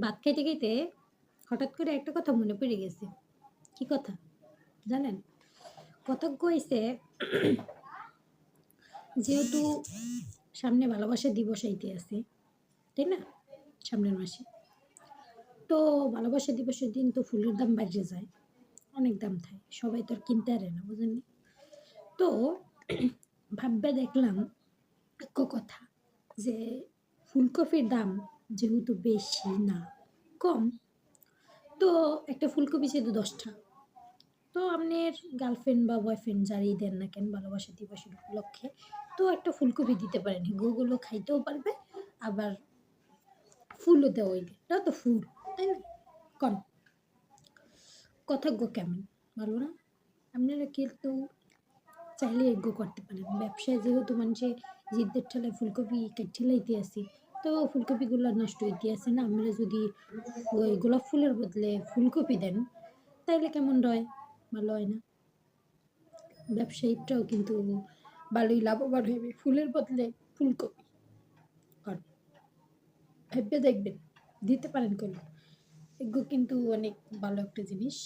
ভাত খাইতে, খাইতে হঠাৎ করে একটা কথা মনে পড়ে গেছে। কি কথা? জানেন? কথা কইছে যেহেতু সামনে ভালোবাসা দিবস আইতে আছে, তাই না? সামনের মাসে। তো ভালোবাসা দিবসের দিন তো ফুলের দাম বাইরে যায়। অনেক দাম থাকে। সবাই তো আর কিনতে আরে না, বুঝেননি? তো ভাববে দেখলাম এক কথা যে ফুলকপির দাম যেহেতু বেশি না, কম। তো একটা ফুলকপি যেহেতু ৳১০ তো আপনার গার্লফ্রেন্ড বা বয়ফ্রেন্ড যারই দেন না কেন ভালোবাসা দিবসের উপলক্ষে তো একটা ফুলকপি দিতে পারেন। ওগুলো খাইতেও পারবে আবার ফুলও দেওয়া হইবে। এটাও তো ফুল, তাই না? কন? কথাজ্ঞ কেমন? ভালো না? আপনারা কিন্তু চাইলে এগ্গো করতে পারেন। ব্যবসায় যেহেতু মানুষে জিদ্দের ঠেলায় ফুলকপি কাইট্টা লাইতে আছে, তো ফুলকপিগুলা নষ্ট হইতে আছে না? আপনারা যদি ওই গোলাপ ফুলের বদলে ফুলকপি দেন, তাইলে কেমন রয়? ভালো হয় না? ব্যবসায়ীটাও কিন্তু ভালোই লাভবান হবে ফুলের বদলে ফুলকপি। কন? ভাইব্বা দেখবেন। দিতে পারেন কইলো। এগ্গো কিন্তু অনেক ভালো একটা জিনিস।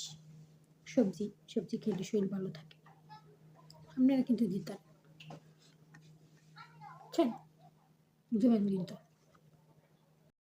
সবজি, সবজি খেলে শরীর ভালো থাকে। আপনারা কিন্তু দিতেন। বুঝছেন? দিবেন কিন্তু।